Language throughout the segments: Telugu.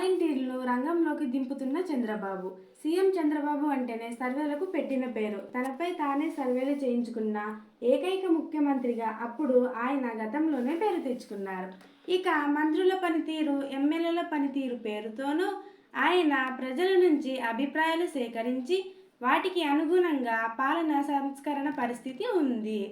వాలంటీర్లు రంగంలోకి దింపుతున్న చంద్రబాబు. సీఎం చంద్రబాబు అంటేనే సర్వేలకు పెట్టిన పేరు. తనపై తానే సర్వేలు చేయించుకున్న ఏకైక ముఖ్యమంత్రిగా అప్పుడు ఆయన గతంలోనే పేరు తెచ్చుకున్నారు. ఇక మంత్రుల పనితీరు ఎమ్మెల్యేల పనితీరు పేరుతోనూ ఆయన ప్రజల నుంచి అభిప్రాయాలు సేకరించి వాటికి అనుగుణంగా పాలన సంస్కరణ పరిస్థితి ఉంది.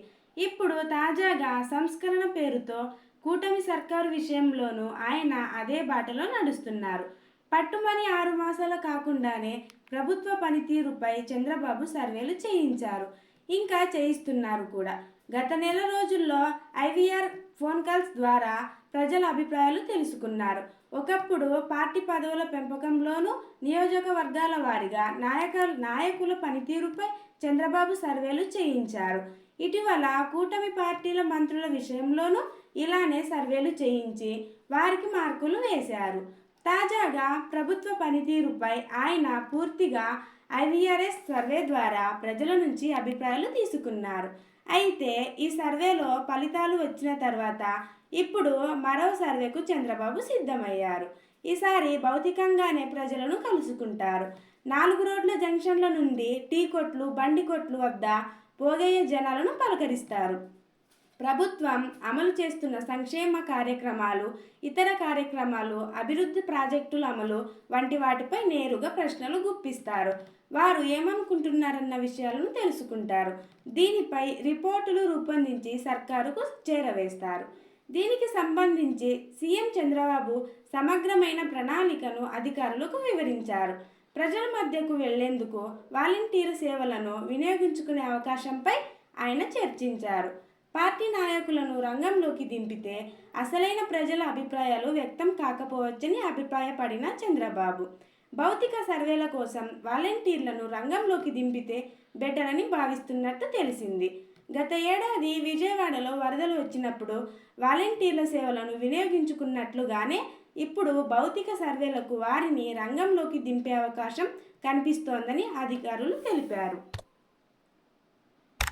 ఇప్పుడు తాజాగా సంస్కరణ పేరుతో కూటమి సర్కారు విషయంలోనూ ఆయన అదే బాటలో నడుస్తున్నారు. పట్టుమని ఆరు మాసాలు కాకుండానే ప్రభుత్వ పనితీరుపై చంద్రబాబు సర్వేలు చేయించారు. ఇంకా చేయిస్తున్నారు కూడా. గత నెల రోజుల్లో ఐవీఆర్ ఫోన్ కాల్స్ ద్వారా ప్రజల అభిప్రాయాలు తెలుసుకున్నారు. ఒకప్పుడు పార్టీ పదవుల పెంపకంలోనూ నియోజకవర్గాల వారిగా నాయక నాయకుల పనితీరుపై చంద్రబాబు సర్వేలు చేయించారు. ఇటీవల కూటమి పార్టీల మంత్రుల విషయంలోనూ ఇలానే సర్వేలు చేయించి వారికి మార్కులు వేశారు. తాజాగా ప్రభుత్వ పనితీరుపై ఆయన పూర్తిగా ఐవీఆర్ఎస్ సర్వే ద్వారా ప్రజల నుంచి అభిప్రాయాలు తీసుకున్నారు. అయితే ఈ సర్వేలో ఫలితాలు వచ్చిన తర్వాత ఇప్పుడు మరో సర్వేకు చంద్రబాబు సిద్ధమయ్యారు. ఈసారి భౌతికంగానే ప్రజలను కలుసుకుంటారు. నాలుగు రోడ్ల జంక్షన్ల నుండి టీ కొట్లు బండి కొట్లు వద్ద పోగయ్యే జనాలను పలకరిస్తారు. ప్రభుత్వం అమలు చేస్తున్న సంక్షేమ కార్యక్రమాలు ఇతర కార్యక్రమాలు అభివృద్ధి ప్రాజెక్టుల అమలు వంటి వాటిపై నేరుగా ప్రశ్నలు గుప్పిస్తారు. వారు ఏమనుకుంటున్నారన్న విషయాలను తెలుసుకుంటారు. దీనిపై రిపోర్టులు రూపొందించి సర్కారుకు చేరవేస్తారు. దీనికి సంబంధించి సీఎం చంద్రబాబు సమగ్రమైన ప్రణాళికను అధికారులకు వివరించారు. ప్రజల మధ్యకు వెళ్ళేందుకు వాలంటీర్ సేవలను వినియోగించుకునే అవకాశంపై ఆయన చర్చించారు. పార్టీ నాయకులను రంగంలోకి దింపితే అసలైన ప్రజల అభిప్రాయాలు వ్యక్తం కాకపోవచ్చని అభిప్రాయపడిన చంద్రబాబు. భౌతిక సర్వేల కోసం వాలంటీర్లను రంగంలోకి దింపితే బెటర్ అని భావిస్తున్నట్టు తెలిసింది. గత ఏడాది విజయవాడలో వరదలు వచ్చినప్పుడు వాలంటీర్ల సేవలను వినియోగించుకున్నట్లుగానే ఇప్పుడు భౌతిక సర్వేలకు వారిని రంగంలోకి దింపే అవకాశం కనిపిస్తోందని అధికారులు తెలిపారు.